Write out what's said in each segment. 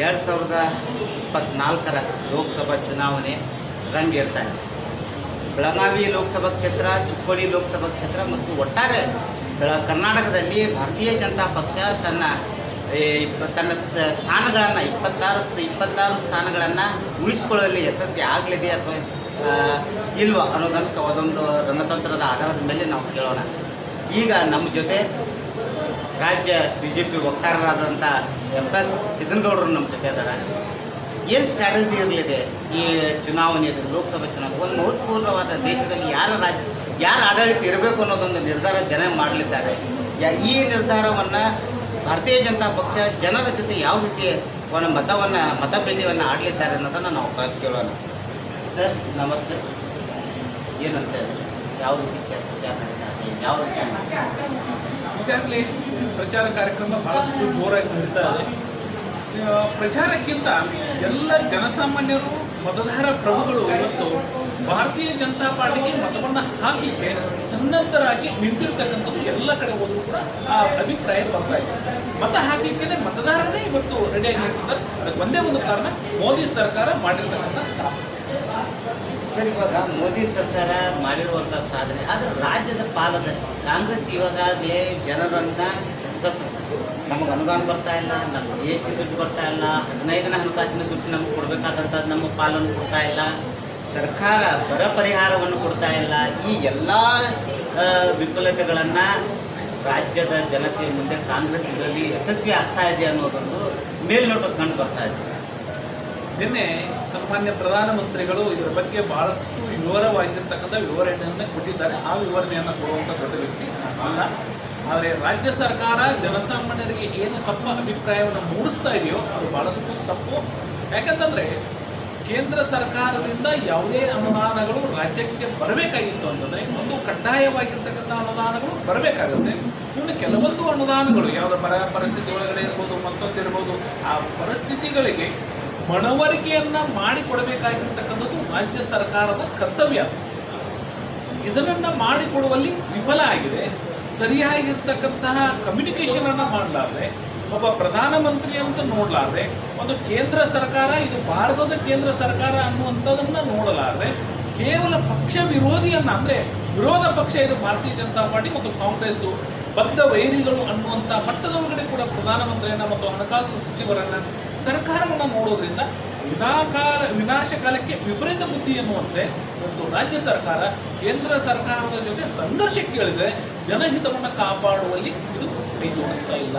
ಎರಡು ಸಾವಿರದ ಇಪ್ಪತ್ತ್ನಾಲ್ಕರ ಲೋಕಸಭಾ ಚುನಾವಣೆ ರಂಗೇರ್ತಾ ಇದೆ. ಬೆಳಗಾವಿ ಲೋಕಸಭಾ ಕ್ಷೇತ್ರ, ಚಿಕ್ಕೋಡಿ ಲೋಕಸಭಾ ಕ್ಷೇತ್ರ ಮತ್ತು ಒಟ್ಟಾರೆ ಕರ್ನಾಟಕದಲ್ಲಿ ಭಾರತೀಯ ಜನತಾ ಪಕ್ಷ ತನ್ನ ತನ್ನ ಸ್ಥಾನಗಳನ್ನು, ಇಪ್ಪತ್ತಾರು ಇಪ್ಪತ್ತಾರು ಸ್ಥಾನಗಳನ್ನು ಉಳಿಸಿಕೊಳ್ಳಲು ಯಶಸ್ವಿ ಆಗಲಿದೆ ಅಥವಾ ಇಲ್ವ ಅನ್ನೋದನ್ನು ಅದೊಂದು ರಣತಂತ್ರದ ಆಧಾರದ ಮೇಲೆ ನಾವು ಕೇಳೋಣ. ಈಗ ನಮ್ಮ ಜೊತೆ ರಾಜ್ಯ ಬಿ ಜೆ ಪಿ ವಕ್ತಾರರಾದಂಥ ಎಂ ಎಸ್ ಸಿದ್ದನಗೌಡರು ನಮ್ಮ ಜೊತೆ ಇದ್ದಾರೆ. ಏನು ಸ್ಟ್ರಾಟಜಿ ಇರಲಿದೆ ಈ ಚುನಾವಣೆಯಲ್ಲಿ ಲೋಕಸಭೆ ಚುನಾವಣೆ? ಒಂದು ಮಹತ್ವಪೂರ್ಣವಾದ ದೇಶದಲ್ಲಿ ಯಾರ ರಾಜ್, ಯಾರ ಆಡಳಿತ ಇರಬೇಕು ಅನ್ನೋದೊಂದು ನಿರ್ಧಾರ ಜನ ಮಾಡಲಿದ್ದಾರೆ. ಈ ನಿರ್ಧಾರವನ್ನು ಭಾರತೀಯ ಜನತಾ ಪಕ್ಷ ಜನರ ಜೊತೆ ಯಾವ ರೀತಿ ಒಂದು ಮತವನ್ನು, ಮತಭೇದಿಯನ್ನು ಆಡಲಿದ್ದಾರೆ ಅನ್ನೋದನ್ನು ನಾವು ಕೇಳೋಣ ಸರ್, ನಮಸ್ತೆ. ಏನಂತ ಯಾವ ರೀತಿ ವಿಚಾರ ಯಾವ ರೀತಿ ಪ್ರಚಾರ ಕಾರ್ಯಕ್ರಮ ಬಹಳಷ್ಟು ಜೋರಾಗಿ ನಡೀತಾ ಇದೆ. ಪ್ರಚಾರಕ್ಕಿಂತ ಎಲ್ಲ ಜನಸಾಮಾನ್ಯರು, ಮತದಾರ ಪ್ರಭುಗಳು ಇವತ್ತು ಭಾರತೀಯ ಜನತಾ ಪಾರ್ಟಿಗೆ ಮತವನ್ನು ಹಾಕಲಿಕ್ಕೆ ಸನ್ನದ್ಧರಾಗಿ ನಿಂತಿರ್ತಕ್ಕಂಥದ್ದು ಎಲ್ಲ ಕಡೆ ಹೋದರೂ ಕೂಡ ಆ ಅಭಿಪ್ರಾಯ ಬರ್ತಾ ಇದೆ. ಮತ ಹಾಕಲಿಕ್ಕೆ ಮತದಾರರೇ ಇವತ್ತು ರೆಡಿಯಾಗಿ ನಿಂತಿದ್ದಾರೆ ಅದಕ್ಕೆ ಒಂದೇ ಒಂದು ಕಾರಣ, ಮೋದಿ ಸರ್ಕಾರ ಮಾಡಿರ್ತಕ್ಕಂಥ ಸಾಧನೆ. ಸರ್, ಇವಾಗ ಮೋದಿ ಸರ್ಕಾರ ಮಾಡಿರುವಂಥ ಸಾಧನೆ, ಆದರೆ ರಾಜ್ಯದ ಪಾಲನೆ, ಕಾಂಗ್ರೆಸ್ ಇವಾಗಲೇ ಜನರನ್ನ ನಮಗೆ ಅನುದಾನ ಬರ್ತಾ ಇಲ್ಲ ನಮ್ಮ ಜಿ ಎಸ್ ಟಿ ದುಡ್ಡು ಬರ್ತಾ ಇಲ್ಲ, ಹದಿನೈದನೇ ಹಣಕಾಸಿನ ದುಡ್ಡು ನಮ್ಗೆ ಕೊಡಬೇಕಾದಂಥದ್ದು ನಮ್ಮ ಪಾಲನ್ನು ಕೊಡ್ತಾ ಇಲ್ಲ, ಸರ್ಕಾರ ಬರ ಪರಿಹಾರವನ್ನು ಕೊಡ್ತಾ ಇಲ್ಲ, ಈ ಎಲ್ಲ ವಿಫಲತೆಗಳನ್ನ ರಾಜ್ಯದ ಜನತೆಯ ಮುಂದೆ ಕಾಂಗ್ರೆಸ್ ಇದರಲ್ಲಿ ಯಶಸ್ವಿ ಆಗ್ತಾ ಇದೆ ಅನ್ನೋದೊಂದು ಮೇಲ್ನೋಟಕ್ಕೆ ಕಂಡು ಬರ್ತಾ ಇದೆ. ನಿನ್ನೆ ಸನ್ಮಾನ್ಯ ಪ್ರಧಾನಮಂತ್ರಿಗಳು ಇದರ ಬಗ್ಗೆ ಬಹಳಷ್ಟು ವಿವರವಾಗಿರ್ತಕ್ಕಂಥ ವಿವರಣೆಯನ್ನು ಕೊಟ್ಟಿದ್ದಾರೆ. ಆ ವಿವರಣೆಯನ್ನು ಕೊಡುವಂಥ ದೊಡ್ಡ ವ್ಯಕ್ತಿ ಅಲ್ಲ ಆದರೆ ರಾಜ್ಯ ಸರ್ಕಾರ ಜನಸಾಮಾನ್ಯರಿಗೆ ಏನು ತಪ್ಪ ಅಭಿಪ್ರಾಯವನ್ನು ಮೂಡಿಸ್ತಾ ಇದೆಯೋ ಅದು ಬಹಳಷ್ಟು ತಪ್ಪು. ಯಾಕಂತಂದರೆ ಕೇಂದ್ರ ಸರ್ಕಾರದಿಂದ ಯಾವುದೇ ಅನುದಾನಗಳು ರಾಜ್ಯಕ್ಕೆ ಬರಬೇಕಾಗಿತ್ತು ಅಂತಂದರೆ ಒಂದು ಕಡ್ಡಾಯವಾಗಿರ್ತಕ್ಕಂಥ ಅನುದಾನಗಳು ಬರಬೇಕಾಗುತ್ತೆ. ಇನ್ನು ಕೆಲವೊಂದು ಅನುದಾನಗಳು, ಯಾವುದೋ ಬರ, ಪರಿಸ್ಥಿತಿ ಒಳಗಡೆ ಇರ್ಬೋದು, ಮತ್ತೊಂದಿರ್ಬೋದು, ಆ ಪರಿಸ್ಥಿತಿಗಳಿಗೆ ಮನವರಿಕೆಯನ್ನ ಮಾಡಿಕೊಡಬೇಕಾಗಿರ್ತಕ್ಕಂಥದ್ದು ರಾಜ್ಯ ಸರ್ಕಾರದ ಕರ್ತವ್ಯ. ಇದನ್ನ ಮಾಡಿಕೊಡುವಲ್ಲಿ ವಿಫಲ ಆಗಿದೆ. ಸರಿಯಾಗಿರ್ತಕ್ಕಂತಹ ಕಮ್ಯುನಿಕೇಶನ್ ಅನ್ನ ಮಾಡಲಾರ್ದೆ, ಒಬ್ಬ ಪ್ರಧಾನಮಂತ್ರಿ ಅಂತ ನೋಡಲಾರ್ದೆ, ಒಂದು ಕೇಂದ್ರ ಸರ್ಕಾರ, ಇದು ಭಾರತದ ಕೇಂದ್ರ ಸರ್ಕಾರ ಅನ್ನುವಂಥದ್ದನ್ನ ನೋಡಲಾರ್ದೆ, ಕೇವಲ ಪಕ್ಷ ವಿರೋಧಿಯನ್ನ ಅಂದ್ರೆ ವಿರೋಧ ಪಕ್ಷ ಇದು ಭಾರತೀಯ ಜನತಾ ಪಾರ್ಟಿ ಮತ್ತು ಕಾಂಗ್ರೆಸ್ ಬದ್ಧ ವೈರಿಗಳು ಅನ್ನುವಂಥ ಮಟ್ಟದೊಳಗಡೆ ಕೂಡ ಪ್ರಧಾನಮಂತ್ರಿಯನ್ನ ಮತ್ತು ಹಣಕಾಸು ಸಚಿವರನ್ನ ಸರ್ಕಾರವನ್ನ ನೋಡೋದ್ರಿಂದ ವಿನಾಕಾಲ ವಿನಾಶ ಕಾಲಕ್ಕೆ ವಿಪರೀತ ಬುದ್ಧಿ ಎನ್ನುವಂತೆ ಒಂದು ರಾಜ್ಯ ಸರ್ಕಾರ, ಕೇಂದ್ರ ಸರ್ಕಾರದ ಜೊತೆ ಸಂಘರ್ಷಕ್ಕೆ ಇಳಿದ್ರೆ ಜನಹಿತವನ್ನು ಕಾಪಾಡುವಲ್ಲಿ ಇದು ಕೈ ಜೋಡಿಸ್ತಾ ಇಲ್ಲ.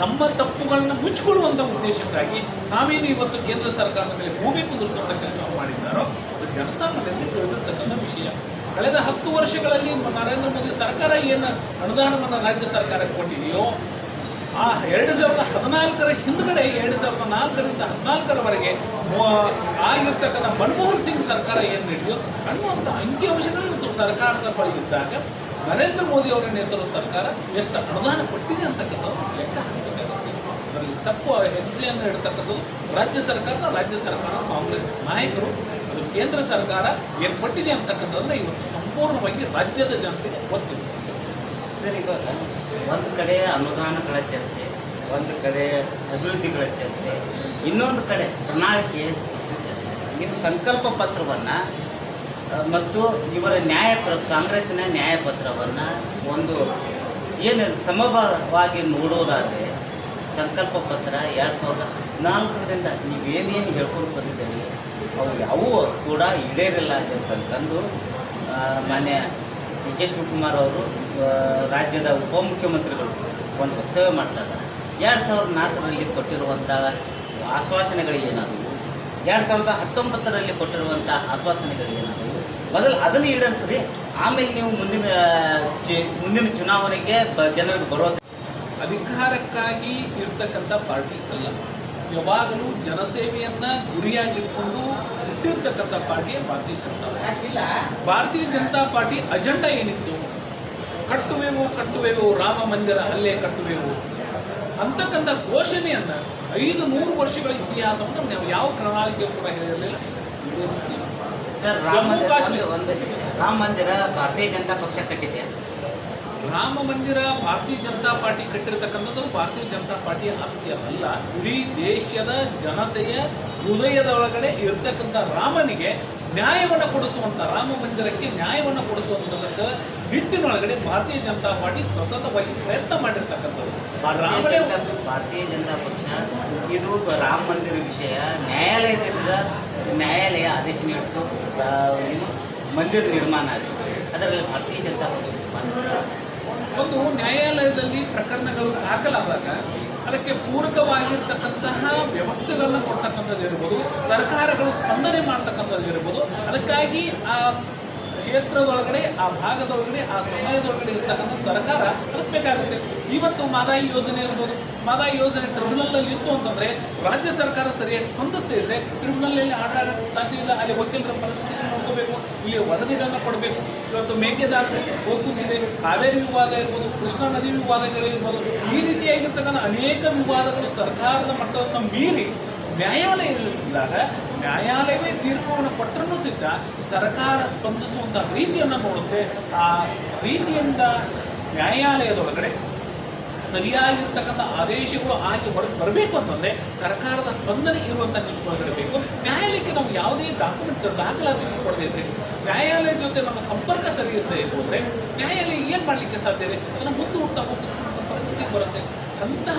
ತಮ್ಮ ತಪ್ಪುಗಳನ್ನ ಮುಚ್ಚಿಕೊಳ್ಳುವಂಥ ಉದ್ದೇಶಕ್ಕಾಗಿ ತಾವೇನು ಇವತ್ತು ಕೇಂದ್ರ ಸರ್ಕಾರದ ಮೇಲೆ ಭೂಮಿ ಕುಂದಿರಿಸುವಂಥ ಕೆಲಸವನ್ನು ಮಾಡಿದ್ದಾರೋ ಅದು ಜನಸಾಮಾನ್ಯರಿಗೆ ತಿಳಿದಿರ್ತಕ್ಕಂಥ ವಿಷಯ. ಕಳೆದ ಹತ್ತು ವರ್ಷಗಳಲ್ಲಿ ನರೇಂದ್ರ ಮೋದಿ ಸರ್ಕಾರ ಏನು ಅನುದಾನವನ್ನು ರಾಜ್ಯ ಸರ್ಕಾರಕ್ಕೆ ಕೊಟ್ಟಿದೆಯೋ, ಆ ಎರಡು ಸಾವಿರದ ಹದಿನಾಲ್ಕರ ಹಿಂದುಗಡೆ, ಎರಡು ಸಾವಿರದ ನಾಲ್ಕರಿಂದ ಹದಿನಾಲ್ಕರವರೆಗೆ ಆಗಿರ್ತಕ್ಕಂಥ ಮನಮೋಹನ್ ಸಿಂಗ್ ಸರ್ಕಾರ ಏನು ನೀಡಿದೆಯೋ ಅನ್ನುವಂಥ ಅಂಕಿಅಂಶಗಳು ಇವತ್ತು ಸರ್ಕಾರದ ಬಳಿ ಇದ್ದಾಗ ನರೇಂದ್ರ ಮೋದಿ ಅವರ ನೇತೃತ್ವದ ಸರ್ಕಾರ ಎಷ್ಟು ಅನುದಾನ ಕೊಟ್ಟಿದೆ ಅಂತಕ್ಕಂಥದ್ದು ಲೆಕ್ಕ ಹಾಕಬೇಕಾಗುತ್ತೆ. ಅದರಲ್ಲಿ ತಪ್ಪು ಹೆಜ್ಜೆಯನ್ನು ಇಡ್ತಕ್ಕಂಥದ್ದು ರಾಜ್ಯ ಸರ್ಕಾರ ರಾಜ್ಯ ಸರ್ಕಾರ, ಕಾಂಗ್ರೆಸ್ ನಾಯಕರು. ಕೇಂದ್ರ ಸರ್ಕಾರ ಏರ್ಪಟ್ಟಿದೆ ಅಂತಕ್ಕಂಥದ್ದು ಇವತ್ತು ಸಂಪೂರ್ಣವಾಗಿ ರಾಜ್ಯದ ಜನತೆಗೆ ಗೊತ್ತಿದೆ ಸರ್, ಇವಾಗ ಒಂದು ಕಡೆ ಅನುದಾನಗಳ ಚರ್ಚೆ, ಒಂದು ಕಡೆ ಅಭಿವೃದ್ಧಿಗಳ ಚರ್ಚೆ, ಇನ್ನೊಂದು ಕಡೆ ಪ್ರಣಾಳಿಕೆ ಚರ್ಚೆ. ನಿಮ್ಮ ಸಂಕಲ್ಪ ಪತ್ರವನ್ನು ಮತ್ತು ಇವರ ನ್ಯಾಯ ಪ್ರ, ಕಾಂಗ್ರೆಸ್ಸಿನ ನ್ಯಾಯಪತ್ರವನ್ನು ಒಂದು ಏನು ಸಮವಾಗಿ ನೋಡೋದಾದರೆ, ಸಂಕಲ್ಪ ಪತ್ರ ಎರಡು ಸಾವಿರದ ಹದಿನಾಲ್ಕರಿಂದ ನೀವೇನೇನು ಹೇಳ್ಕೊಂಡು ಬಂದಿದ್ದೀರಿ? ಅವು ಯಾವುವು ಕೂಡ ಈಡೇರಿಲ್ಲ ಅಂತಂತಂದು ಮಾನ್ಯ ಡಿ ಕೆ ಶಿವಕುಮಾರ್ ಅವರು ರಾಜ್ಯದ ಉಪಮುಖ್ಯಮಂತ್ರಿಗಳು ಒಂದು ವಕ್ತವ್ಯ ಮಾಡ್ತಾರೆ ಎರಡು ಸಾವಿರದ ನಾಲ್ಕರಲ್ಲಿ ಕೊಟ್ಟಿರುವಂಥ ಆಶ್ವಾಸನೆಗಳು ಏನಾದವು? ಎರಡು ಸಾವಿರದ ಹತ್ತೊಂಬತ್ತರಲ್ಲಿ ಕೊಟ್ಟಿರುವಂಥ ಆಶ್ವಾಸನೆಗಳು ಏನಾದವು? ಮೊದಲು ಅದನ್ನು ಈಡೇರಿಸ್ರಿ. ಆಮೇಲೆ ನೀವು ಮುಂದಿನ ಚಿ, ಮುಂದಿನ ಚುನಾವಣೆಗೆ ಬ, ಜನರಿಗೆ ಭರವಸೆ. ಅಧಿಕಾರಕ್ಕಾಗಿ ಇರ್ತಕ್ಕಂಥ ಪಾರ್ಟಿ ಅಲ್ಲ. ಯಾವಾಗಲೂ ಜನಸೇವೆಯನ್ನ ಗುರಿಯಾಗಿಟ್ಕೊಂಡು ಹುಟ್ಟಿರ್ತಕ್ಕಂಥ ಪಾರ್ಟಿಯೇ ಭಾರತೀಯ ಜನತಾ ಪಾರ್ಟಿ. ಭಾರತೀಯ ಜನತಾ ಪಾರ್ಟಿ ಅಜೆಂಡಾ ಏನಿತ್ತು? ಕಟ್ಟುವೆವು ಕಟ್ಟುವೆವು ರಾಮ ಮಂದಿರ ಅಲ್ಲೇ ಕಟ್ಟುವೆವು. ಅಂತಕ್ಕಂಥ ಘೋಷಣೆಯನ್ನ ಐದು ನೂರು ವರ್ಷಗಳ ಇತಿಹಾಸವನ್ನು ನಾವು ಯಾವ ಪ್ರಣಾಳಿಕೆ ಕೂಡ ಹೇಳಿರಲಿಲ್ಲ ವಿರೋಧಿಸ್ತೀವಿ. ರಾಮ ಮಂದಿರ ಭಾರತೀಯ ಜನತಾ ಪಕ್ಷ ಕಟ್ಟಿದೆ. ರಾಮ ಮಂದಿರ ಭಾರತೀಯ ಜನತಾ ಪಾರ್ಟಿ ಕಟ್ಟಿರ್ತಕ್ಕಂಥದ್ದು ಭಾರತೀಯ ಜನತಾ ಪಾರ್ಟಿಯ ಆಸ್ತಿ ಅಲ್ಲ. ಇಡೀ ದೇಶದ ಜನತೆಯ ಹೃದಯದ ಒಳಗಡೆ ಇರ್ತಕ್ಕಂಥ ರಾಮನಿಗೆ ನ್ಯಾಯವನ್ನು ಕೊಡಿಸುವಂಥ ರಾಮ ಮಂದಿರಕ್ಕೆ ನ್ಯಾಯವನ್ನು ಕೊಡಿಸುವಂತ ನಿಟ್ಟಿನೊಳಗಡೆ ಭಾರತೀಯ ಜನತಾ ಪಾರ್ಟಿ ಸತತವಾಗಿ ಪ್ರಯತ್ನ ಮಾಡಿರ್ತಕ್ಕಂಥದ್ದು. ಭಾರತೀಯ ರಾಮನೇ ಜನತಾ ಭಾರತೀಯ ಜನತಾ ಪಕ್ಷ ಇದು ರಾಮ ಮಂದಿರ ವಿಷಯ. ನ್ಯಾಯಾಲಯದಿಂದ ನ್ಯಾಯಾಲಯ ಆದೇಶ ನೀಡಿತು ಮಂದಿರ ನಿರ್ಮಾಣ ಆಗಿದೆ. ಅದರಲ್ಲಿ ಭಾರತೀಯ ಜನತಾ ಪಕ್ಷದ ಪಾತ್ರ. ಒಂದು ನ್ಯಾಯಾಲಯದಲ್ಲಿ ಪ್ರಕರಣಗಳು ದಾಖಲಾದಾಗ ಅದಕ್ಕೆ ಪೂರಕವಾಗಿರ್ತಕ್ಕಂತಹ ವ್ಯವಸ್ಥೆಗಳನ್ನು ಕೊಡ್ತಕ್ಕಂಥದ್ದು ಇರ್ಬೋದು, ಸರ್ಕಾರಗಳು ಸ್ಪಂದನೆ ಮಾಡ್ತಕ್ಕಂಥದ್ದು ಇರ್ಬೋದು, ಅದಕ್ಕಾಗಿ ಆ ಕ್ಷೇತ್ರದೊಳಗಡೆ, ಆ ಭಾಗದೊಳಗಡೆ, ಆ ಸಮಯದೊಳಗಡೆ ಇರ್ತಕ್ಕಂಥ ಸರ್ಕಾರ ಅದಕ್ಕೆ ಬೇಕಾಗುತ್ತೆ. ಇವತ್ತು ಮಾದಾಯಿ ಯೋಜನೆ ಇರ್ಬೋದು ಮಾದಾಯಿ ಯೋಜನೆ ಟ್ರಿಬ್ಯುನಲ್ ಇತ್ತು ಅಂತಂದ್ರೆ ರಾಜ್ಯ ಸರ್ಕಾರ ಸರಿಯಾಗಿ ಸ್ಪಂದಿಸ್ತಾ ಇದ್ರೆ ಟ್ರಿಬ್ಯುನಲ್ ಅಲ್ಲಿ ಆಡಾಡಕ್ಕೆ ಸಾಧ್ಯ ಇಲ್ಲ, ಅಲ್ಲಿ ವಕೀಲರ ಪರಿಸ್ಥಿತಿ ನೋಡ್ಕೋಬೇಕು, ಇಲ್ಲಿ ವರದಿಗಳನ್ನು ಕೊಡಬೇಕು. ಇವತ್ತು ಮೇಕೆದಾಟು ಹೋಗುತ್ತಿದೆ ಕಾವೇರಿ ವಿವಾದ ಇರ್ಬೋದು, ಕೃಷ್ಣಾ ನದಿ ವಿವಾದಗಳಿರ್ಬೋದು ಈ ರೀತಿಯಾಗಿರ್ತಕ್ಕಂಥ ಅನೇಕ ವಿವಾದಗಳು ಸರ್ಕಾರದ ಮಟ್ಟವನ್ನು ಮೀರಿ ನ್ಯಾಯಾಲಯ ಇದ್ದಾಗ ನ್ಯಾಯಾಲಯವೇ ತೀರ್ಪವನ್ನು ಕೊಟ್ಟರೂ ಸಿದ್ಧ ಸರ್ಕಾರ ಸ್ಪಂದಿಸುವಂಥ ರೀತಿಯನ್ನು ನೋಡುತ್ತೆ. ಆ ರೀತಿಯಿಂದ ನ್ಯಾಯಾಲಯದೊಳಗಡೆ ಸರಿಯಾಗಿರ್ತಕ್ಕಂಥ ಆದೇಶಗಳು ಆಗಿ ಹೊರಗೆ ಬರಬೇಕು ಅಂತಂದ್ರೆ ಸರ್ಕಾರದ ಸ್ಪಂದನೆ ಇರುವಂತ ನಿಂತ್ಕೊಂಡಿರಬೇಕು ಬೇಕು. ನ್ಯಾಯಾಲಯಕ್ಕೆ ನಾವು ಯಾವುದೇ ಡಾಕ್ಯುಮೆಂಟ್ಸ್ ದಾಖಲಾತಿ ಕೊಡದೇ ಇದ್ರೆ ನ್ಯಾಯಾಲಯ ಜೊತೆ ನಮ್ಮ ಸಂಪರ್ಕ ಸರಿ ಇರ್ತದೆ ಹೋದ್ರೆ ನ್ಯಾಯಾಲಯ ಏನ್ ಮಾಡ್ಲಿಕ್ಕೆ ಸಾಧ್ಯ ಇದೆ? ಅದನ್ನು ಮುಂದೂಡ್ತಾ ಹೋಗ್ತಕ್ಕಂಥ ಪರಿಸ್ಥಿತಿ ಬರುತ್ತೆ. ಅಂತಹ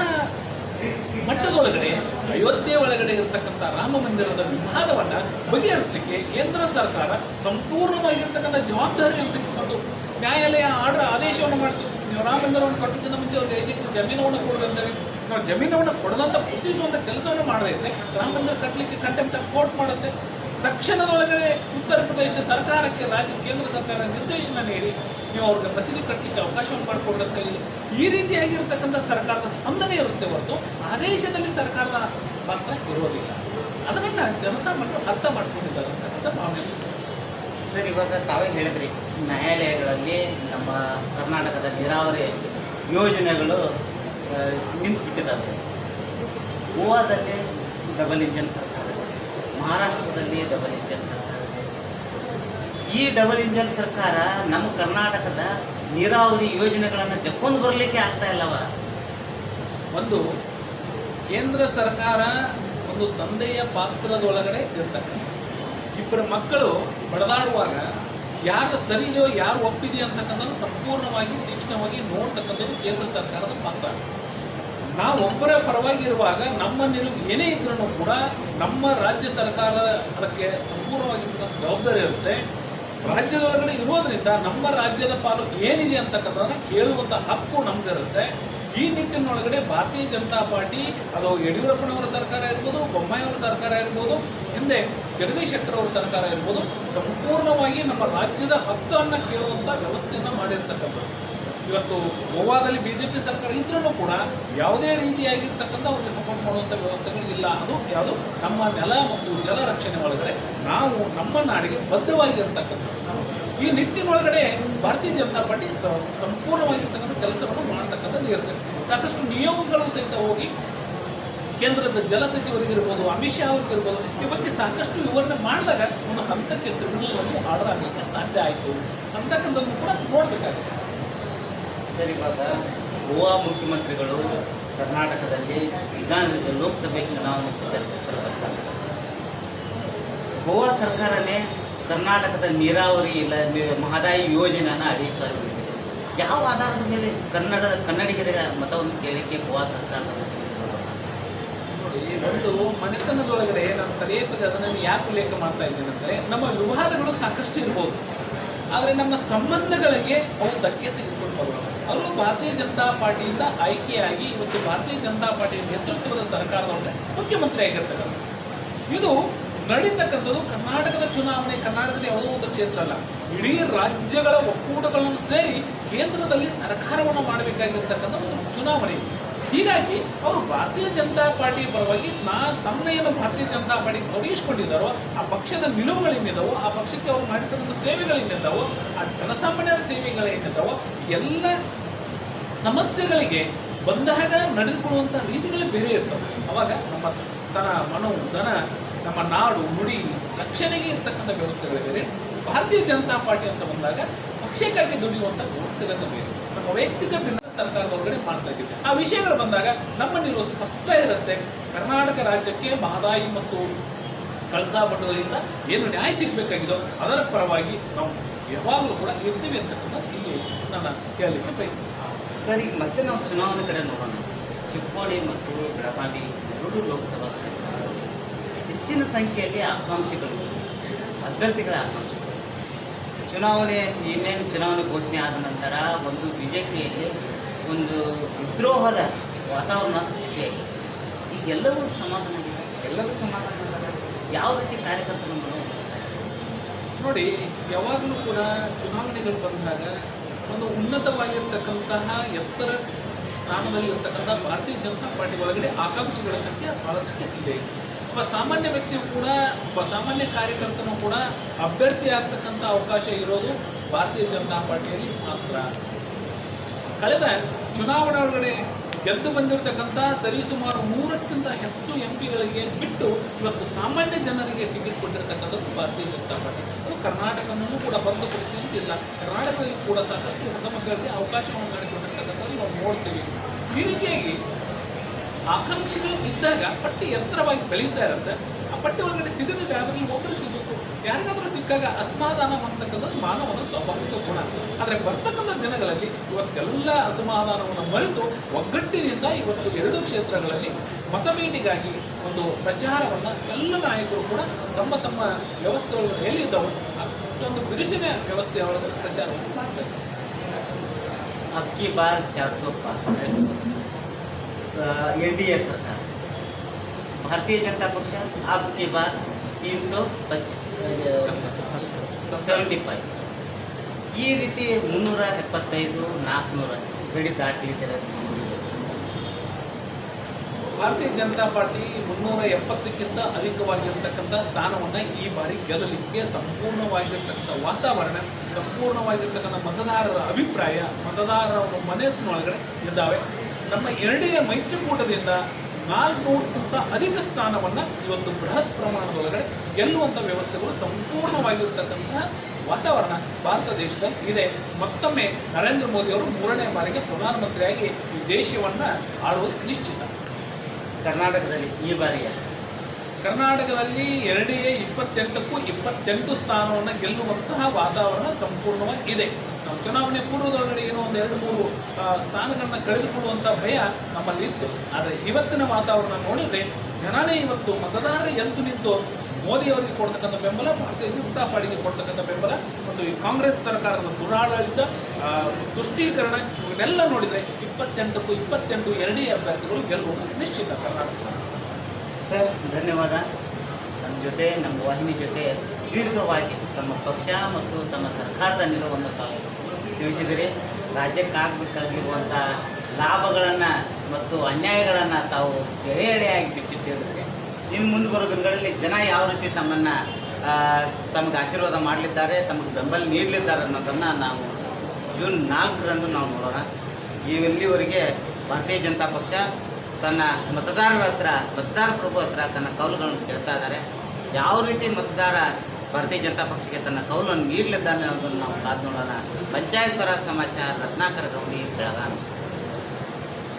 ಮಟ್ಟದೊಳಗಡೆ, ಅಯೋಧ್ಯೆ ಒಳಗಡೆ ಇರತಕ್ಕಂಥ ರಾಮ ಮಂದಿರದ ವಿವಾದವನ್ನ ಬಗೆಹರಿಸಲಿಕ್ಕೆ ಕೇಂದ್ರ ಸರ್ಕಾರ ಸಂಪೂರ್ಣವಾಗಿರ್ತಕ್ಕಂಥ ಜವಾಬ್ದಾರಿಯನ್ನು ತೆಗೆದುಕೊಂಡು ನ್ಯಾಯಾಲಯ ಆರ್ಡರ್ ಆದೇಶವನ್ನು ಮಾಡ್ತು ನೀವು ರಾಮ ಮಂದಿರವನ್ನು ಕಟ್ಟೋದಕ್ಕಿಂತ ಮುಂಚೆ ಅವ್ರಿಗೆ ಐದು ಎಕರೆ ಜಮೀನವನ್ನು ಕೊಡದಂದ್ರೆ ನಾವು ಜಮೀನವನ್ನು ಕೊಡದಂತ ಗುರುತಿಸುವಂತ ಕೆಲಸವನ್ನು ಮಾಡದೇ ರಾಮ ಕಟ್ಟಲಿಕ್ಕೆ ಕಂಟೆಂಪ್ಟ್ ಕೋರ್ಟ್ ಮಾಡುತ್ತೆ. ತಕ್ಷಣದೊಳಗಡೆ ಉತ್ತರ ಪ್ರದೇಶ ಸರ್ಕಾರಕ್ಕೆ ರಾಜ್ಯ ಕೇಂದ್ರ ಸರ್ಕಾರ ನಿರ್ದೇಶನ ನೀಡಿ ನೀವು ಅವ್ರಿಗೆ ಮಸೀದಿ ಕಟ್ಟಲಿಕ್ಕೆ ಅವಕಾಶವನ್ನು ಮಾಡಿಕೊಡಂತ ಹೇಳಿ ಈ ರೀತಿಯಾಗಿರ್ತಕ್ಕಂಥ ಸರ್ಕಾರದ ಸ್ಪಂದನೆ ಇರುತ್ತೆ ಹೊರತು ಆದೇಶದಲ್ಲಿ ಸರ್ಕಾರದ ಪಾತ್ರ ಇರೋದಿಲ್ಲ ಅದನ್ನು ಜನಸಾಮಾನ್ಯರು ಅರ್ಥ ಮಾಡ್ಕೊಂಡಿದ್ದಾರೆ ಅಂತಕ್ಕಂಥ ಭಾವನೆ. ಸರ್, ಇವಾಗ ತಾವೇ ಹೇಳಿದ್ರಿ, ನ್ಯಾಯಾಲಯಗಳಲ್ಲಿ ನಮ್ಮ ಕರ್ನಾಟಕದ ನೀರಾವರಿ ಯೋಜನೆಗಳು ನಿಂತುಬಿಟ್ಟಿದ್ದಾವೆ. ಗೋವಾದಲ್ಲಿ ಡಬಲ್ ಇಂಜನ್ ಸರ್ಕಾರ ಮಹಾರಾಷ್ಟ್ರದಲ್ಲಿ ಡಬಲ್ ಇಂಜನ್ ಸರ್ಕಾರ ಈ ಡಬಲ್ ಇಂಜನ್ ಸರ್ಕಾರ ನಮ್ಮ ಕರ್ನಾಟಕದ ನೀರಾವರಿ ಯೋಜನೆಗಳನ್ನು ಜಕ್ಕೊಂಡು ಬರಲಿಕ್ಕೆ ಆಗ್ತಾ ಇಲ್ಲವ? ಒಂದು, ಕೇಂದ್ರ ಸರ್ಕಾರ ಒಂದು ತಂದೆಯ ಪಾತ್ರದೊಳಗಡೆ ಇರ್ತಕ್ಕಂಥ ಇಬ್ಬರು ಮಕ್ಕಳು ಬಡದಾಡುವಾಗ ಯಾರು ಸರಿ ಇದೆಯೋ ಯಾರು ಒಪ್ಪಿದೆಯೋ ಅಂತಕ್ಕಂಥದ್ದು ಸಂಪೂರ್ಣವಾಗಿ ತೀಕ್ಷ್ಣವಾಗಿ ನೋಡ್ತಕ್ಕಂಥದ್ದು ಕೇಂದ್ರ ಸರ್ಕಾರದ ಪಾತ್ರ. ನಾವು ಒಬ್ಬರೇ ಪರವಾಗಿ ಇರುವಾಗ ನಮ್ಮ ನಿಲುವು ಏನೇ ಇದ್ರೂ ಕೂಡ ನಮ್ಮ ರಾಜ್ಯ ಸರ್ಕಾರ ಅದಕ್ಕೆ ಸಂಪೂರ್ಣವಾಗಿರ್ತಕ್ಕಂಥ ಜವಾಬ್ದಾರಿ ಇರುತ್ತೆ. ರಾಜ್ಯದೊಳಗಡೆ ಇರೋದ್ರಿಂದ ನಮ್ಮ ರಾಜ್ಯದ ಪಾಲು ಏನಿದೆ ಅಂತಕ್ಕಂಥದ್ದನ್ನು ಕೇಳುವಂಥ ಹಕ್ಕು ನಮ್ದಿರುತ್ತೆ ಈ ನಿಟ್ಟಿನೊಳಗಡೆ ಭಾರತೀಯ ಜನತಾ ಪಾರ್ಟಿ, ಅದು ಯಡಿಯೂರಪ್ಪನವರ ಸರ್ಕಾರ ಇರ್ಬೋದು, ಬೊಮ್ಮಾಯಿಯವರ ಸರ್ಕಾರ ಇರ್ಬೋದು, ಹಿಂದೆ ಜಗದೀಶ್ ಶೆಟ್ಟರ್ ಅವರ ಸರ್ಕಾರ ಇರ್ಬೋದು, ಸಂಪೂರ್ಣವಾಗಿ ನಮ್ಮ ರಾಜ್ಯದ ಹಕ್ಕನ್ನು ಕೇಳುವಂಥ ವ್ಯವಸ್ಥೆಯನ್ನು ಮಾಡಿರ್ತಕ್ಕಂಥದ್ದು ಇವತ್ತು ಗೋವಾದಲ್ಲಿ ಬಿ ಜೆ ಪಿ ಸರ್ಕಾರ ಇದ್ರೂ ಕೂಡ ಯಾವುದೇ ರೀತಿಯಾಗಿರ್ತಕ್ಕಂಥ ಅವ್ರಿಗೆ ಸಪೋರ್ಟ್ ಮಾಡುವಂಥ ವ್ಯವಸ್ಥೆಗಳು ಇಲ್ಲ. ಅದು ಯಾವುದು? ನಮ್ಮ ನೆಲ ಮತ್ತು ಜಲ ರಕ್ಷಣೆ ಒಳಗಡೆ. ನಾವು ನಮ್ಮ ನಾಡಿಗೆ ಬದ್ಧವಾಗಿರ್ತಕ್ಕಂಥದ್ದು ಈ ನಿಟ್ಟಿನೊಳಗಡೆ ಭಾರತೀಯ ಜನತಾ ಪಾರ್ಟಿ ಸಂಪೂರ್ಣವಾಗಿರ್ತಕ್ಕಂಥ ಕೆಲಸವನ್ನು ಮಾಡ್ತಕ್ಕಂಥದ್ದು ಇರುತ್ತೆ ಸಾಕಷ್ಟು ನಿಯೋಗಗಳು ಸಹಿತ ಹೋಗಿ ಕೇಂದ್ರದ ಜಲ ಸಚಿವರಿಗಿರ್ಬೋದು, ಅಮಿತ್ ಶಾ ಅವ್ರಿಗಿರ್ಬೋದು, ಈ ಬಗ್ಗೆ ಸಾಕಷ್ಟು ವಿವರಣೆ ಮಾಡಿದಾಗ ಒಂದು ಹಂತಕ್ಕೆ ಟ್ರಿಬ್ಯುನಲ್ನಲ್ಲಿ ಆರ್ಡರ್ ಆಗಲಿಕ್ಕೆ ಸಾಧ್ಯ ಆಯಿತು. ಅಂತಕ್ಕಂಥದ್ದು ಕೂಡ ನೋಡಬೇಕಾಗುತ್ತೆ. ಸರ್ ಇವಾಗ ಗೋವಾ ಮುಖ್ಯಮಂತ್ರಿಗಳು ಕರ್ನಾಟಕದಲ್ಲಿ ವಿಧಾನ ಲೋಕಸಭೆ ಚುನಾವಣೆ ಗೋವಾ ಸರ್ಕಾರನೇ ಕರ್ನಾಟಕದ ನೀರಾವರಿ ಇಲ್ಲ ಮಹದಾಯಿ ಯೋಜನೆಯನ್ನು ಅಡಿತಾ ಯಾವ ಆಧಾರದ ಮೇಲೆ ಕನ್ನಡ, ಕನ್ನಡಿಗರ ಮತವನ್ನು ಕೇಳಲಿಕ್ಕೆ ಗೋವಾ ಸರ್ಕಾರ ನೋಡಿ ಒಂದು ಮನೆತನದೊಳಗಡೆ ನಾನು ಪದೇ ಪದೇ ಅದನ್ನು ಯಾಕೆ ಉಲ್ಲೇಖ ಮಾಡ್ತಾ ಇದ್ದೇನೆ ಅಂದರೆ, ನಮ್ಮ ವಿವಾದಗಳು ಸಾಕಷ್ಟು ಇರ್ಬೋದು. ಆದರೆ ನಮ್ಮ ಸಂಬಂಧಗಳಿಗೆ ಅವರು ಧಕ್ಕೆ ತೆಗೆದುಕೊಂಡು ಬರೋದು ಅವರು ಭಾರತೀಯ ಜನತಾ ಪಾರ್ಟಿಯಿಂದ ಆಯ್ಕೆಯಾಗಿ ಇವತ್ತು ಭಾರತೀಯ ಜನತಾ ಪಾರ್ಟಿಯ ನೇತೃತ್ವದ ಸರ್ಕಾರದೊಳಗೆ ಮುಖ್ಯಮಂತ್ರಿ ಆಗಿರ್ತಕ್ಕಂಥ. ಇದು ನಡೀತಕ್ಕಂಥದ್ದು ಕರ್ನಾಟಕದ ಚುನಾವಣೆ, ಕರ್ನಾಟಕದ ಯಾವುದೋ ಒಂದು ಕ್ಷೇತ್ರ ಅಲ್ಲ. ಇಡೀ ರಾಜ್ಯಗಳ ಒಕ್ಕೂಟಗಳನ್ನು ಸೇರಿ ಕೇಂದ್ರದಲ್ಲಿ ಸರ್ಕಾರವನ್ನು ಮಾಡಬೇಕಾಗಿರ್ತಕ್ಕಂಥ ಒಂದು ಚುನಾವಣೆ. ಹೀಗಾಗಿ ಅವರು ಭಾರತೀಯ ಜನತಾ ಪಾರ್ಟಿ ಪರವಾಗಿ ನಾ ತಮ್ಮ ಏನು ಭಾರತೀಯ ಜನತಾ ಪಾರ್ಟಿ ತೊಡಗಿಸ್ಕೊಂಡಿದ್ದಾರೋ, ಆ ಪಕ್ಷದ ನಿಲುವುಗಳೇನಿದ್ದಾವೋ ಆ ಪಕ್ಷಕ್ಕೆ ಅವರು ಮಾಡಿರ್ತಕ್ಕಂಥ ಸೇವೆಗಳೇನಿದ್ದಾವೋ ಆ ಜನಸಾಮಾನ್ಯರ ಸೇವೆಗಳೇನಿದ್ದಾವೋ ಎಲ್ಲ ಸಮಸ್ಯೆಗಳಿಗೆ ಬಂದಾಗ ನಡೆದುಕೊಳ್ಳುವಂಥ ರೀತಿಗಳೇ ಬೇರೆ ಇರ್ತವೆ. ಅವಾಗ ನಮ್ಮ ತನ ಮನೋ, ಧನ, ನಮ್ಮ ನಾಡು, ನುಡಿ, ರಕ್ಷಣೆಗೆ ಇರ್ತಕ್ಕಂಥ ವ್ಯವಸ್ಥೆಗಳಿದೆ ಭಾರತೀಯ ಜನತಾ ಪಾರ್ಟಿ ಅಂತ ಬಂದಾಗ ಪಕ್ಷಕ್ಕಾಗಿ ದುಡಿಯುವಂಥ ವ್ಯವಸ್ಥೆಗಳನ್ನು ಬೇರೆ ನಮ್ಮ ವೈಯಕ್ತಿಕ ಭಿನ್ನ ಸರ್ಕಾರದ ಒಳಗಡೆ ಮಾಡ್ತಾ ಇದ್ದೀವಿ. ಆ ವಿಷಯಗಳು ಬಂದಾಗ ನಮ್ಮ ಸ್ಪಷ್ಟ ಇರುತ್ತೆ. ಕರ್ನಾಟಕ ರಾಜ್ಯಕ್ಕೆ ಮಹದಾಯಿ ಮತ್ತು ಕಳಸಾ ಬಂಡೂರಿನಿಂದ ಏನು ನ್ಯಾಯ ಸಿಗಬೇಕಾಗಿದೋ ಅದರ ಪರವಾಗಿ ನಾವು ಯಾವಾಗಲೂ ಕೂಡ ಇರ್ತೀವಿ ಅಂತಕ್ಕಂಥದ್ದು ಇಲ್ಲಿ ನಾನು ಕೇಳಲಿಕ್ಕೆ ಬಯಸ್ತೀನಿ. ಸರಿ, ಮತ್ತೆ ನಾವು ಚುನಾವಣೆ ಕಡೆ ನೋಡೋಣ. ಚಿಕ್ಕೋಡಿ ಮತ್ತು ಬೆಳಗಾವಿ ಎರಡು ಲೋಕಸಭಾ ಕ್ಷೇತ್ರ ಹೆಚ್ಚಿನ ಸಂಖ್ಯೆಯಲ್ಲಿ ಆಕಾಂಕ್ಷಿಗಳು, ಅಭ್ಯರ್ಥಿಗಳ ಆಕಾಂಕ್ಷಿಗಳು. ಚುನಾವಣೆ, ಇನ್ನೇನು ಚುನಾವಣೆ ಘೋಷಣೆ ಆದ ನಂತರ ಒಂದು ಬಿ ಜೆ ಪಿಯಲ್ಲಿ ಒಂದು ವಿದ್ರೋಹದ ವಾತಾವರಣ ಸೃಷ್ಟಿಯಾಗಿದೆ ಈಗೆಲ್ಲವೂ ಸಮಾಧಾನ ಎಲ್ಲರೂ ಸಮಾಧಾನ. ಯಾವ ರೀತಿ ಕಾರ್ಯಕರ್ತರು ನೋಡಿ, ಯಾವಾಗಲೂ ಕೂಡ ಚುನಾವಣೆಗಳು ಬಂದಾಗ ಒಂದು ಉನ್ನತವಾಗಿರ್ತಕ್ಕಂತಹ ಎತ್ತರ ಸ್ಥಾನದಲ್ಲಿರ್ತಕ್ಕಂಥ ಭಾರತೀಯ ಜನತಾ ಪಾರ್ಟಿ ಒಳಗಡೆ ಆಕಾಂಕ್ಷಿಗಳ ಸಂಖ್ಯೆ ಬಹಳಷ್ಟು ಇದೆ. ಒಬ್ಬ ಸಾಮಾನ್ಯ ವ್ಯಕ್ತಿಯು ಕೂಡ, ಒಬ್ಬ ಸಾಮಾನ್ಯ ಕಾರ್ಯಕರ್ತನೂ ಕೂಡ ಅಭ್ಯರ್ಥಿ ಆಗ್ತಕ್ಕಂಥ ಅವಕಾಶ ಇರೋದು ಭಾರತೀಯ ಜನತಾ ಪಾರ್ಟಿಯಲ್ಲಿ ಮಾತ್ರ. ಕಳೆದ ಚುನಾವಣಾ ಒಳಗಡೆ ಗೆದ್ದು ಬಂದಿರತಕ್ಕಂಥ ಸರಿಸುಮಾರು ನೂರಕ್ಕಿಂತ ಹೆಚ್ಚು ಎಂ ಪಿಗಳಿಗೆ ಬಿಟ್ಟು ಇವತ್ತು ಸಾಮಾನ್ಯ ಜನರಿಗೆ ಟಿಕೆಟ್ ಕೊಟ್ಟಿರ್ತಕ್ಕಂಥದ್ದು ಭಾರತೀಯ ಜನತಾ ಪಾರ್ಟಿ. ಅದು ಕರ್ನಾಟಕವನ್ನು ಕೂಡ ಹೊರತುಪಡಿಸಿ ಅಂತಿಲ್ಲ ಕರ್ನಾಟಕದಲ್ಲಿ ಕೂಡ ಸಾಕಷ್ಟು ಹೊಸ ಮಕ್ಕಳಿಗೆ ಅವಕಾಶವನ್ನು ಮಾಡಿಕೊಟ್ಟಿರ್ತಕ್ಕಂಥದ್ದು ನಾವು ನೋಡ್ತೀವಿ. ಈ ರೀತಿಯಾಗಿ ಆಕಾಂಕ್ಷೆಗಳು ಇದ್ದಾಗ ಪಟ್ಟಿ ಎತ್ತರವಾಗಿ ಬೆಳೀತಾ ಇರುತ್ತೆ. ಆ ಪಟ್ಟಿ ಒಳಗಡೆ ಸಿಗದಿದ್ದ ಅದರಲ್ಲಿ ಒಬ್ಬರು ಸಿಗಬೇಕು. ಯಾರಿಗಾದ್ರೂ ಸಿಕ್ಕಾಗ ಅಸಮಾಧಾನ ಅಂತಕ್ಕಂಥದ್ದು ಮಾನವನ ಸ್ವಾಭಾವಿಕ ಗುಣ. ಆದರೆ ಬರ್ತಕ್ಕಂಥ ದಿನಗಳಲ್ಲಿ ಇವತ್ತೆಲ್ಲ ಅಸಮಾಧಾನವನ್ನು ಮರೆತು ಒಗ್ಗಟ್ಟಿನಿಂದ ಇವತ್ತು ಎರಡು ಕ್ಷೇತ್ರಗಳಲ್ಲಿ ಮತಮೇಟಿಗಾಗಿ ಒಂದು ಪ್ರಚಾರವನ್ನು ಎಲ್ಲ ನಾಯಕರು ಕೂಡ ತಮ್ಮ ತಮ್ಮ ವ್ಯವಸ್ಥೆಗಳನ್ನು ಒಳಗಡೆ ಅಷ್ಟೊಂದು ಬಿರುಸಿನ ವ್ಯವಸ್ಥೆಯ ಒಳಗೆ ಪ್ರಚಾರವನ್ನು ಮಾಡಬೇಕು ಅಕ್ಕಿ ಬಾರ್ एन डी ए सरकार भारतीय जनता पक्ष अब की बार तीन सौ पच्चीस ಸೆವೆಂಟಿ ಫೈವ್ ಈ ರೀತಿ ಮುನ್ನೂರ ಎಪ್ಪತ್ತೈದು ನಾಲ್ಕುನೂರ ಗಡಿ ದಾಟಲಿದ್ದಾರೆ ಭಾರತೀಯ ಜನತಾ ಪಾರ್ಟಿ ಮುನ್ನೂರ ಎಪ್ಪತ್ತಕ್ಕಿಂತ ಅಧಿಕವಾಗಿರ್ತಕ್ಕಂಥ ಸ್ಥಾನವನ್ನು ಈ ಬಾರಿ ಗೆಲ್ಲಲಿಕ್ಕೆ ಸಂಪೂರ್ಣವಾಗಿರ್ತಕ್ಕಂಥ ವಾತಾವರಣ ಸಂಪೂರ್ಣವಾಗಿರ್ತಕ್ಕಂಥ ಮತದಾರರ ಅಭಿಪ್ರಾಯ ಮತದಾರರ ಒಂದು ಮನಸ್ಸಿನೊಳಗಡೆ ಇದ್ದಾವೆ ನಮ್ಮ ಎರಡನೆಯ ಮೈತ್ರಿಕೂಟದಿಂದ ನಾಲ್ಕುನೂರಕ್ಕಿಂತ ಅಧಿಕ ಸ್ಥಾನವನ್ನು ಇವತ್ತು ಬೃಹತ್ ಪ್ರಮಾಣದೊಳಗಡೆ ಗೆಲ್ಲುವಂಥ ವ್ಯವಸ್ಥೆಗಳು ಸಂಪೂರ್ಣವಾಗಿರ್ತಕ್ಕಂತಹ ವಾತಾವರಣ ಭಾರತ ದೇಶದಲ್ಲಿ ಇದೆ. ಮತ್ತೊಮ್ಮೆ ನರೇಂದ್ರ ಮೋದಿ ಅವರು ಮೂರನೇ ಬಾರಿಗೆ ಪ್ರಧಾನಮಂತ್ರಿಯಾಗಿ ಈ ದೇಶವನ್ನು ಆಳುವುದು ನಿಶ್ಚಿತ. ಕರ್ನಾಟಕದಲ್ಲಿ ಈ ಬಾರಿ ಎಷ್ಟು? ಕರ್ನಾಟಕದಲ್ಲಿ ಎರಡೇ ಇಪ್ಪತ್ತೆಂಟಕ್ಕೂ ಇಪ್ಪತ್ತೆಂಟು ಸ್ಥಾನವನ್ನು ಗೆಲ್ಲುವಂತಹ ವಾತಾವರಣ ಸಂಪೂರ್ಣವಾಗಿ ಇದೆ. ಚುನಾವಣೆ ಪೂರ್ವದೊಳಗಡೆ ಏನೋ ಒಂದು ಎರಡು ಮೂರು ಸ್ಥಾನಗಳನ್ನ ಕಳೆದುಕೊಳ್ಳುವಂಥ ಭಯ ನಮ್ಮಲ್ಲಿ ಇತ್ತು. ಆದರೆ ಇವತ್ತಿನ ವಾತಾವರಣ ನೋಡಿದರೆ ಜನನೇ ಇವತ್ತು ಮತದಾರರ ಎದ್ದು ನಿಂತು ಮೋದಿಯವರಿಗೆ ಕೊಡ್ತಕ್ಕಂಥ ಬೆಂಬಲ, ಭಾರತೀಯ ಜನತಾ ಪಾರ್ಟಿಗೆ ಕೊಡ್ತಕ್ಕಂಥ ಬೆಂಬಲ, ಮತ್ತು ಈ ಕಾಂಗ್ರೆಸ್ ಸರ್ಕಾರದ ದುರಾಡಳಿತ ತುಷ್ಟೀಕರಣ ಇವನ್ನೆಲ್ಲ ನೋಡಿದರೆ ಇಪ್ಪತ್ತೆಂಟಕ್ಕೂ ಇಪ್ಪತ್ತೆಂಟು ಎರಡೇ ಅಭ್ಯರ್ಥಿಗಳು ಗೆಲ್ಲುವುದು ನಿಶ್ಚಿತ ಕರ್ನಾಟಕ. ಸರ್, ಧನ್ಯವಾದ. ನಮ್ಮ ಜೊತೆ ನಮ್ಮ ವಾಹಿನಿ ಜೊತೆ ದೀರ್ಘವಾಗಿ ತಮ್ಮ ಪಕ್ಷ ಮತ್ತು ತಮ್ಮ ಸರ್ಕಾರದ ನಿಲುವನ್ನು ತಾವು ತಿಳಿಸಿದಿರಿ. ರಾಜ್ಯಕ್ಕಾಗಬೇಕಾಗಿರುವಂಥ ಲಾಭಗಳನ್ನು ಮತ್ತು ಅನ್ಯಾಯಗಳನ್ನು ತಾವು ಎಳೆ ಎಳೆಯಾಗಿ ಇನ್ನು ಮುಂದೆ ಬರೋ ದಿನಗಳಲ್ಲಿ ಜನ ಯಾವ ರೀತಿ ತಮ್ಮನ್ನು ತಮಗೆ ಆಶೀರ್ವಾದ ಮಾಡಲಿದ್ದಾರೆ, ತಮಗೆ ಬೆಂಬಲ ನೀಡಲಿದ್ದಾರೆ ಅನ್ನೋದನ್ನು ನಾವು ಜೂನ್ ನಾಲ್ಕರಂದು ನಾವು ನೋಡೋಣ. ಇಲ್ಲಿವರೆಗೆ ಭಾರತೀಯ ಜನತಾ ಪಕ್ಷ ತನ್ನ ಮತದಾರರ ಹತ್ರ, ಮತದಾರ ಪ್ರಭು ಹತ್ರ ತನ್ನ ಕೌಲುಗಳನ್ನು ಕೇಳ್ತಾ ಇದ್ದಾರೆ. ಯಾವ ರೀತಿ ಮತದಾರ ಭಾರತೀಯ ಜನತಾ ಪಕ್ಷಕ್ಕೆ ತನ್ನ ಕೌಲನ್ನು ನೀಡಲಿದ್ದಾನೆ ಅನ್ನೋದನ್ನು ನಾವು ಕಾದು ನೋಡೋಣ. ಪಂಚಾಯತ್ ಸ್ವರಾಜ್ ಸಮಾಚಾರ, ರತ್ನಾಕರ ಗೌಡಿ ಬೆಳಗಾವಿ.